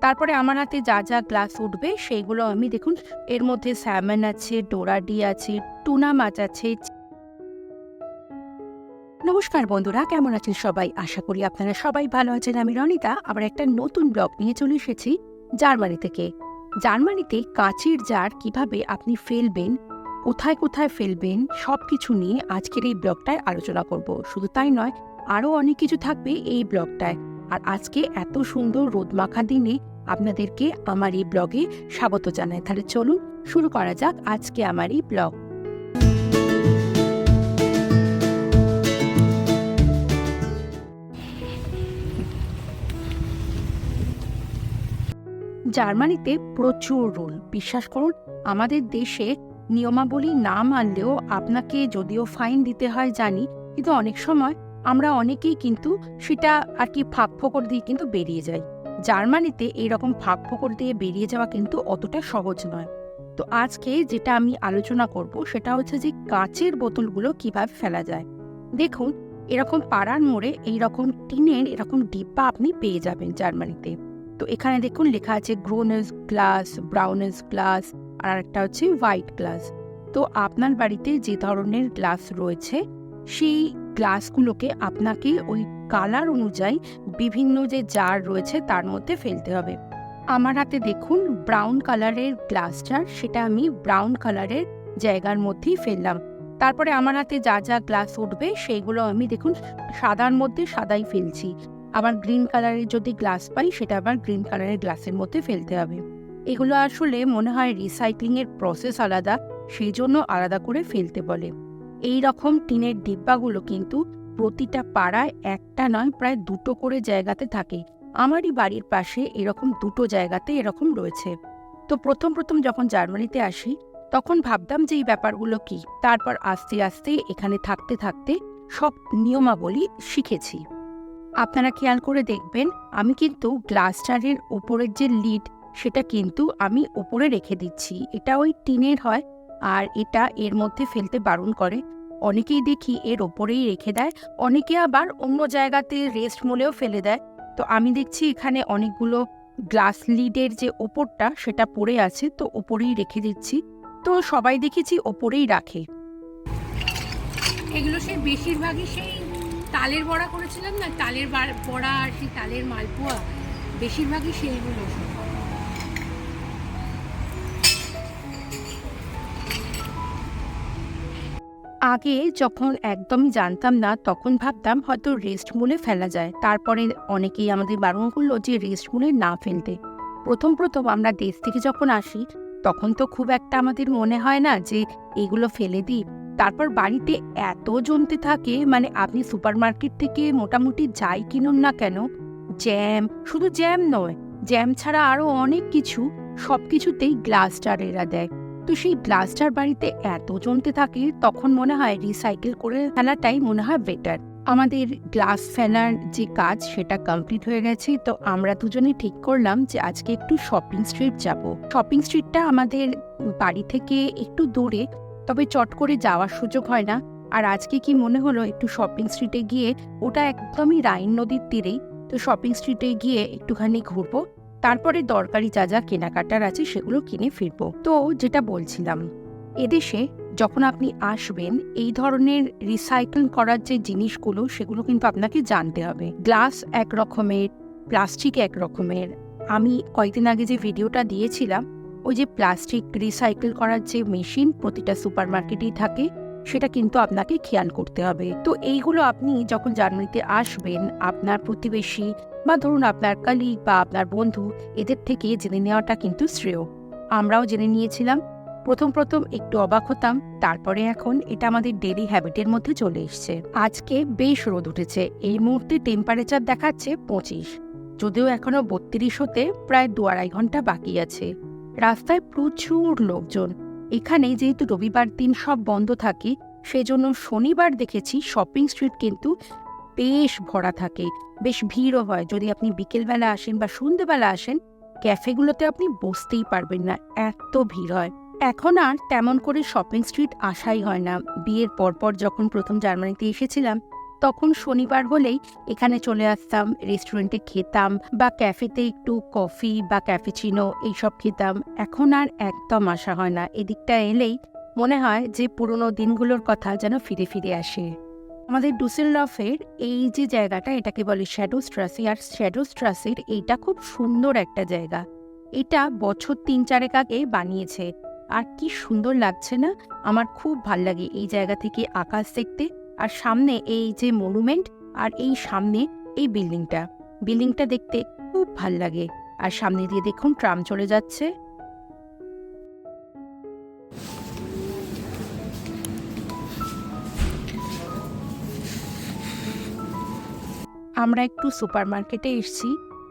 তারপরে আমার হাতে যা যা গ্লাস উঠবে সেইগুলো আমি দেখুন, এর মধ্যে স্যামন আছে, ডোরাডি আছে, টুনা মাছ আছে। নমস্কার বন্ধুরা, কেমন আছেন সবাই? আশা করি আপনারা সবাই ভালো আছেন। আমি রনিতা, আবার একটা নতুন ব্লগ নিয়ে চলে এসেছি জার্মানি থেকে। জার্মানিতে কাঁচের জার কীভাবে আপনি ফেলবেন, কোথায় কোথায় ফেলবেন সব কিছু নিয়ে আজকের এই ব্লগটায় আলোচনা করব। শুধু তাই নয়, আরও অনেক কিছু থাকবে এই ব্লগটায়। আর আজকে এত সুন্দর রোদমাখা দিনে আপনাদেরকে আমার এই ব্লগে স্বাগত জানাই। তাহলে চলুন শুরু করা যাক আজকে আমার এই ব্লগ। জার্মানিতে প্রচুর রুল। বিশ্বাস করুন, আমাদের দেশে নিয়মাবলী না মানলেও আপনাকে যদিও ফাইন দিতে হয়, জানি, কিন্তু অনেক সময় আমরা অনেকেই কিন্তু সেটা আর কি ফাঁক ফোকর দিয়ে কিন্তু বেরিয়ে যাই। জার্মানিতে এইরকম ফাঁক ফোকর দিয়ে বেরিয়ে যাওয়া কিন্তু অতটা সহজ নয়। তো আজকে যেটা আমি আলোচনা করব সেটা হচ্ছে যে কাঁচের বোতলগুলো কীভাবে ফেলা যায়। দেখুন, এরকম পাড়ার মোড়ে এইরকম টিনের এরকম ডিব্বা আপনি পেয়ে যাবেন জার্মানিতে। তো এখানে দেখুন লেখা আছে গ্রোনেস গ্লাস, ব্রাউনেস গ্লাস, আর একটা হচ্ছে হোয়াইট গ্লাস। তো আপনার বাড়িতে যে ধরনের গ্লাস রয়েছে, সেই গ্লাসগুলোকে আপনাকে ওই কালার অনুযায়ী বিভিন্ন যে জার রয়েছে তার মধ্যে ফেলতে হবে। আমার হাতে দেখুন ব্রাউন কালারের গ্লাস জার, সেটা আমি ব্রাউন কালারের জায়গার মধ্যেই ফেললাম। তারপরে আমার হাতে যা যা গ্লাস উঠবে সেইগুলো আমি দেখুন সাদার মধ্যে সাদাই ফেলছি। আবার গ্রিন কালারের যদি গ্লাস পাই, সেটা আবার গ্রিন কালারের গ্লাসের মধ্যে ফেলতে হবে। এগুলো আসলে মনে হয় রিসাইক্লিংয়ের প্রসেস আলাদা, সেই জন্য আলাদা করে ফেলতে বলে। এই রকম টিনের ডিব্বাগুলো কিন্তু প্রতিটা পাড়ায় একটা নয়, প্রায় দুটো করে জায়গাতে থাকে। আমারই বাড়ির পাশে এরকম দুটো জায়গাতে এরকম রয়েছে। তো প্রথম প্রথম যখন জার্মানিতে আসি, তখন ভাবতাম যে এই ব্যাপারগুলো কি। তারপর আস্তে আস্তে এখানে থাকতে থাকতে সব নিয়মাবলী শিখেছি। আপনারা খেয়াল করে দেখবেন, আমি কিন্তু গ্লাস জারের ওপরের যে লিড, সেটা কিন্তু আমি ওপরে রেখে দিচ্ছি। এটা ওই টিনের হয়, আর এটা এর মধ্যে ফেলতে বারণ করে। অনেকেই দেখি এর ওপরেই রেখে দেয়, অনেকে আবার অন্য জায়গাতে রেস্ট মোলেও ফেলে দেয়। তো আমি দেখছি এখানে অনেকগুলো গ্লাস লিডের যে ওপরটা, সেটা পড়ে আছে, তো ওপরেই রেখে দিচ্ছি। তো সবাই দেখেছি ওপরেই রাখে। এগুলো সেই বেশিরভাগই সেই তালের বড়া করেছিলাম না? তালের বড়া আর সেই তালের মালপোয়া, বেশিরভাগই সেইগুলো। আগে যখন একদমই জানতাম না, তখন ভাবতাম হয়তো রেস্ট মুলে ফেলা যায়। তারপরে অনেকেই আমাদের বারণ করল যে রেস্ট মুলে না ফেলতে। প্রথম প্রথম আমরা দেশ থেকে যখন আসি, তখন তো খুব একটা আমাদের মনে হয় না যে এগুলো ফেলে দিই। তারপর বাড়িতে এত জমতে থাকে মানে আপনি সুপার মার্কেট থেকে মোটামুটি যাই কিনুন না কেন জ্যাম শুধু জ্যাম নয় জ্যাম ছাড়া আরও অনেক কিছু সব কিছুতেই গ্লাস জারেরা দেয়। তো সেই ব্লাস্টার বাড়িতে এত জমতে থাকে, তখন মনে হয় রিসাইকেল করে ফেলাটাই মনে হয় বেটার আমাদের গ্লাস ফেলার যে কাজ, সেটা কমপ্লিট হয়ে গেছে। তো আমরা দুজনে ঠিক করলাম যে আজকে একটু শপিং স্ট্রিট যাব। শপিং স্ট্রিটটা আমাদের বাড়ি থেকে একটু দূরে, তবে চট করে যাওয়ার সুযোগ হয় না। আর আজকে কি মনে হলো একটু শপিং স্ট্রিটে গিয়ে, ওটা একদমই রাইন নদীর তীরেই, তো শপিং স্ট্রিটে গিয়ে একটুখানি ঘুরবো। তারপরে দরকারি যা যা কেনাকাটার আছে সেগুলো কিনে ফিরবো। তো যেটা বলছিলাম, এদেশে যখন আপনি আসবেন, এই ধরনের রিসাইকেল করার যে জিনিসগুলো, সেগুলো কিন্তু আপনাকে জানতে হবে। গ্লাস এক রকমের প্লাস্টিক এক রকমের। আমি কয়েকদিন আগে যে ভিডিওটা দিয়েছিলাম, ওই যে প্লাস্টিক রিসাইকেল করার যে মেশিন প্রতিটা সুপার মার্কেটেই থাকে সেটা কিন্তু আপনাকে খেয়াল করতে হবে। তো এইগুলো আপনি যখন জার্মানিতে আসবেন, আপনার প্রতিবেশী বা ধরুন আপনার কালিগ বা আপনার বন্ধু, এদের থেকে জেনে নেওয়াটা কিন্তু শ্রেয়। আমরাও জেনে নিয়েছিলাম। প্রথম প্রথম একটু অবাক হতাম, তারপরে এখন এটা আমাদের ডেলি হ্যাবিটের মধ্যে চলে এসছে। আজকে বেশ রোদ উঠেছে, এই মুহূর্তে টেম্পারেচার দেখাচ্ছে পঁচিশ। যদিও এখনও বত্রিশ হতে প্রায় দু আড়াই ঘণ্টা বাকি আছে। রাস্তায় প্রচুর লোকজন। এখানে যেহেতু রবিবার দিন সব বন্ধ থাকে, সেজন্য শনিবার দেখেছি শপিং স্ট্রিট কিন্তু বেশ ভরা থাকে, বেশ ভিড়ও হয়। যদি আপনি বিকেলবেলা আসেন বা সন্ধ্যেবেলা আসেন, ক্যাফেগুলোতে আপনি বসতেই পারবেন না, এত ভিড় হয়। এখন আর তেমন করে শপিং স্ট্রিট আসাই হয় না। বিয়ের পরপর যখন প্রথম জার্মানিতে এসেছিলাম তখন শনিবার হলেই এখানে চলে আসতাম রেস্টুরেন্টে খেতাম বা ক্যাফেতে একটু কফি বা ক্যাফেচিনো এইসব খেতাম। এখন আর একদম আসা হয় না। এদিকটা এলেই মনে হয় যে পুরনো দিনগুলোর কথা যেন ফিরে ফিরে আসে। আমাদের ডুসেলডফের এই যে জায়গাটা, এটাকে বলে শ্যাডো স্ট্রাসি আর শ্যাডো স্ট্রাসের এইটা খুব সুন্দর একটা জায়গা। এটা বছর তিন চারেক আগে বানিয়েছে। আর কি সুন্দর লাগছে না? আমার খুব ভালো লাগে এই জায়গা থেকে আকাশ দেখতে। আর সামনে এই যে মনুমেন্ট আর এই সামনে এই বিল্ডিংটা বিল্ডিংটা দেখতে খুব ভালো লাগে। আর সামনে দিয়ে দেখুন ট্রাম চলে যাচ্ছে। আমরা একটু সুপার মার্কেটে এসেছি।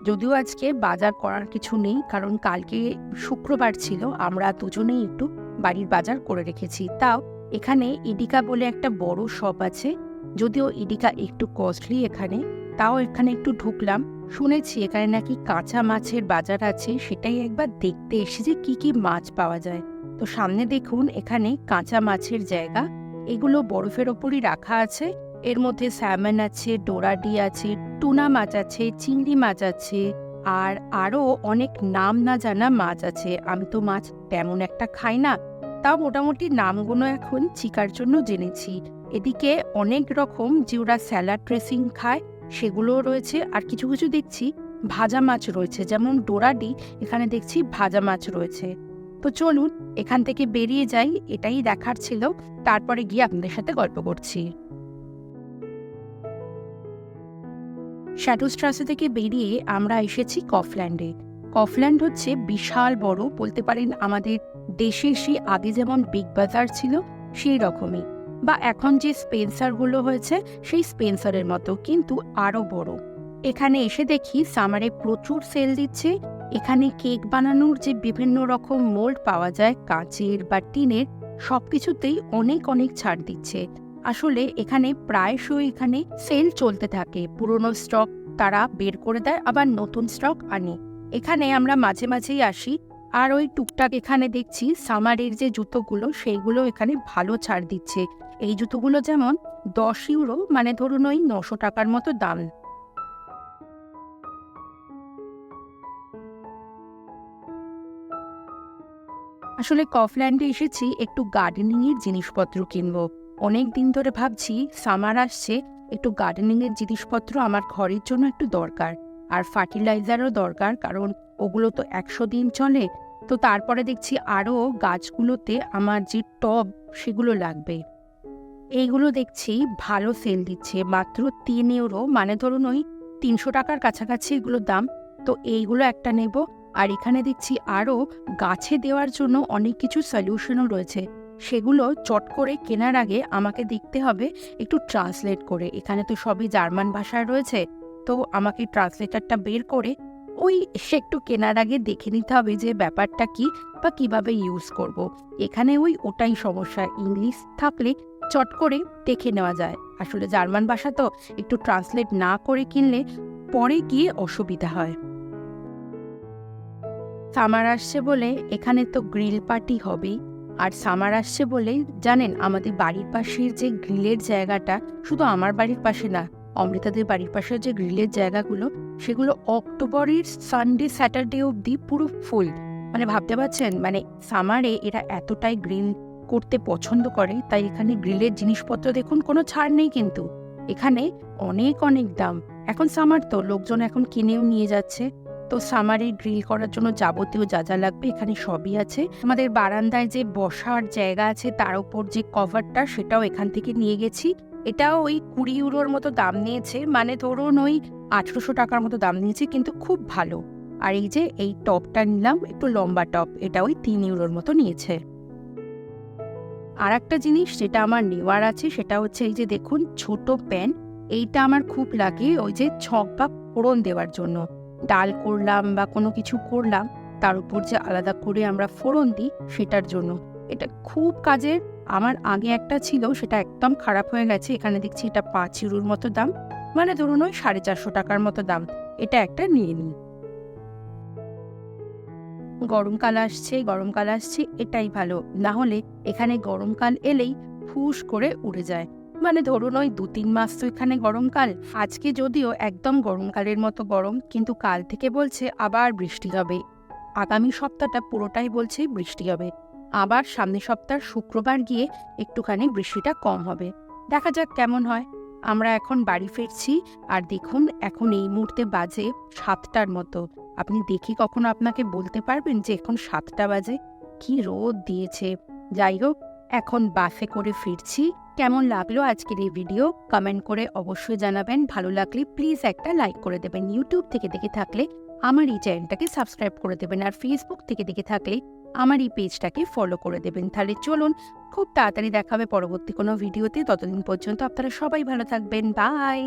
যদিও আজকে বাজার করার কিছু নেই, কারণ কালকে শুক্রবার ছিল, আমরা দুজনেই একটু বাড়ির বাজার করে রেখেছি। তাও এখানে ইডিকা বলে একটা বড় শপ আছে। যদিও ইডিকা একটু কস্টলি এখানে, তাও এখানে একটু ঢুকলাম। শুনেছি এখানে নাকি কাঁচা মাছের বাজার আছে, সেটাই একবার দেখতে এসে যে কি কি মাছ পাওয়া যায়। তো সামনে দেখুন, এখানে কাঁচা মাছের জায়গা। এগুলো বরফের ওপরই রাখা আছে। এর মধ্যে স্যামন আছে, ডোরাডি আছে, টুনা মাছ আছে, চিংড়ি মাছ আছে, আর আরও অনেক নাম না জানা মাছ আছে। আমি তো মাছ তেমন একটা খাই না। তাও মোটামুটি নামগুলো এখন চিকার জন্য জেনেছি। এদিকে অনেক রকম যে ওরা স্যালাড ড্রেসিং খায়, সেগুলোও রয়েছে। আর কিছু কিছু দেখছি ভাজা মাছ রয়েছে, যেমন ডোরাডি, এখানে দেখছি ভাজা মাছ রয়েছে। তো চলুন, এখান থেকে বেরিয়ে যাই, এটাই দেখার ছিল। তারপরে গিয়ে আপনাদের সাথে গল্প করছি। শ্যাডোস্ট্রাসে থেকে বেরিয়ে আমরা এসেছি কফল্যান্ডে কফল্যান্ড হচ্ছে বিশাল বড়, বলতে পারেন আমাদের দেশের সেই আগে যেমন বিগ বাজার ছিল, সেই রকমই। বা এখন যে স্পেন্সারগুলো হয়েছে, সেই স্পেন্সারের মতো, কিন্তু আরও বড়। এখানে এসে দেখি সামারে প্রচুর সেল দিচ্ছে। এখানে কেক বানানোর যে বিভিন্ন রকম মোল্ড পাওয়া যায়, কাঁচের বা টিনের সব কিছুতেই অনেক অনেক ছাড় দিচ্ছে। আসলে এখানে প্রায়শই এখানে সেল চলতে থাকে। পুরনো স্টক তারা বের করে দেয়, আবার নতুন স্টক আনে। এখানে আমরা মাঝে মাঝেই আসি, আর ওই টুকটাক এখানে দেখছি সামারের যে জুতোগুলো, সেইগুলো এখানে ভালো ছাড় দিচ্ছে। এই জুতোগুলো যেমন দশ ইউরো মানে ধরুন ওই নশো টাকার মতো দাম। আসলে কফল্যান্ডে এসেছি একটু গার্ডেনিং এর জিনিসপত্র কিনবো। অনেক দিন ধরে ভাবছি সামার আসছে, একটু গার্ডেনিং এর জিনিসপত্র আমার ঘরের জন্য একটু দরকার। আর ফার্টিলাইজারও দরকার, কারণ ওগুলো তো একশো দিন চলে। তো তারপরে দেখছি আরও গাছগুলোতে আমার যে টব, সেগুলো লাগবে। এইগুলো দেখছি ভালো সেল দিচ্ছে, মাত্র তিন ইউরো। মানে ধরুন ওই তিনশো টাকার কাছাকাছি এগুলোর দাম। তো এইগুলো একটা নেব। আর এখানে দেখছি আরও গাছে দেওয়ার জন্য অনেক কিছু সলিউশনও রয়েছে। সেগুলো চট করে কেনার আগে আমাকে দেখতে হবে, একটু ট্রান্সলেট করে। এখানে তো সবই জার্মান ভাষায় রয়েছে। তো আমাকে ট্রান্সলেটারটা বের করে ওই সে একটু কেনার আগে দেখে নিতে হবে যে ব্যাপারটা কি বা কীভাবে ইউজ করব। এখানে ওই ওটাই সমস্যা। ইংলিশ থাকলে চট করে দেখে নেওয়া যায়। আসলে জার্মান ভাষা তো একটু ট্রান্সলেট না করে কিনলে পরে গিয়ে অসুবিধা হয়। সামার আসছে বলে এখানে তো গ্রিল পার্টি হবেই। আর সামার আসছে বলে জানেন আমাদের বাড়ির পাশের যে গ্রিলের জায়গাটা শুধু আমার বাড়ির পাশে না অমৃতাদের বাড়ির পাশে যে গ্রিলের জায়গাগুলো, সেগুলো অক্টোবরের সানডে, স্যাটারডে অবধি পুরো ফুল মানে ভাবতে পারছেন? মানে সামারে এরা এতটাই গ্রিল করতে পছন্দ করে, তাই এখানে গ্রিলের জিনিসপত্র দেখুন, কোনো ছাড় নেই কিন্তু। এখানে অনেক অনেক দাম। এখন সামার তো, লোকজন এখন কিনেও নিয়ে যাচ্ছে। তো সামারে গ্রিল করার জন্য যাবতীয় যা যা লাগবে এখানে সবই আছে। আমাদের বারান্দায় যে বসার জায়গা আছে, তার উপর যে কভারটা সেটাও এখান থেকে নিয়ে গেছি। এটাও ওই কুড়ি ইউরোর মতো দাম নিয়েছে মানে ধরুন ওই আঠেরোশো টাকার মতো দাম নিয়েছে, কিন্তু খুব ভালো। আর এই যে এই টপটা নিলাম, একটু লম্বা টপ, এটা ওই তিন ইউরোর মতো নিয়েছে। আর একটা জিনিস যেটা আমার নেওয়ার আছে, সেটা হচ্ছে এই যে দেখুন, ছোট প্যান এইটা আমার খুব লাগে ওই যে ছক বা ফোড়ন দেওয়ার জন্য। ডাল করলাম বা কোনো কিছু করলাম, তার উপর যে আলাদা করে আমরা ফোড়ন দিই, সেটার জন্য। এটা খুব কাজের আমার আগে একটা ছিল, সেটা একদম খারাপ হয়ে গেছে। এখানে দেখছি এটা পাঁচ ইউরোর মতো দাম। মানে ধরুন ওই সাড়ে চারশো টাকার মতো দাম। এটা একটা নিয়ে নিই গরমকাল আসছে গরমকাল আসছে, এটাই ভালো। না হলে এখানে গরমকাল এলেই ফুস করে উড়ে যায়। মানে ধরুন ওই দু তিন মাস তো এখানে গরমকাল আজকে যদিও একদম গরমকালের মতো গরম, কিন্তু কাল থেকে বলছে আবার বৃষ্টি হবে। আগামী সপ্তাহটা পুরোটাই বলছে বৃষ্টি হবে। আবার সামনের সপ্তাহ শুক্রবার গিয়ে একটুখানি বৃষ্টিটা কম হবে। দেখা যাক কেমন হয়। আমরা এখন বাড়ি ফিরছি আর দেখুন এখন এই মুহূর্তে বাজে সাতটার মতো। আপনি দেখি কখনো আপনাকে বলতে পারবেন যে এখন সাতটা বাজে? কি রোদ দিয়েছে। যাই হোক, এখন বাসে করে ফিরছি। কেমন লাগল আজকের এই ভিডিও? কমেন্ট করে অবশ্যই জানাবেন। ভালো লাগলে প্লিজ একটা লাইক করে দেবেন। ইউটিউব থেকে দেখে থাকলে আমার এই চ্যানেলটাকে সাবস্ক্রাইব করে দেবেন। আর ফেসবুক থেকে দেখে থাকলে আমার এই পেজটাকে ফলো করে দেবেন। তাহলে চলুন, খুব তাড়াতাড়ি দেখাবে পরবর্তী কোনো ভিডিওতে ততদিন পর্যন্ত আপনারা সবাই ভালো থাকবেন। বাই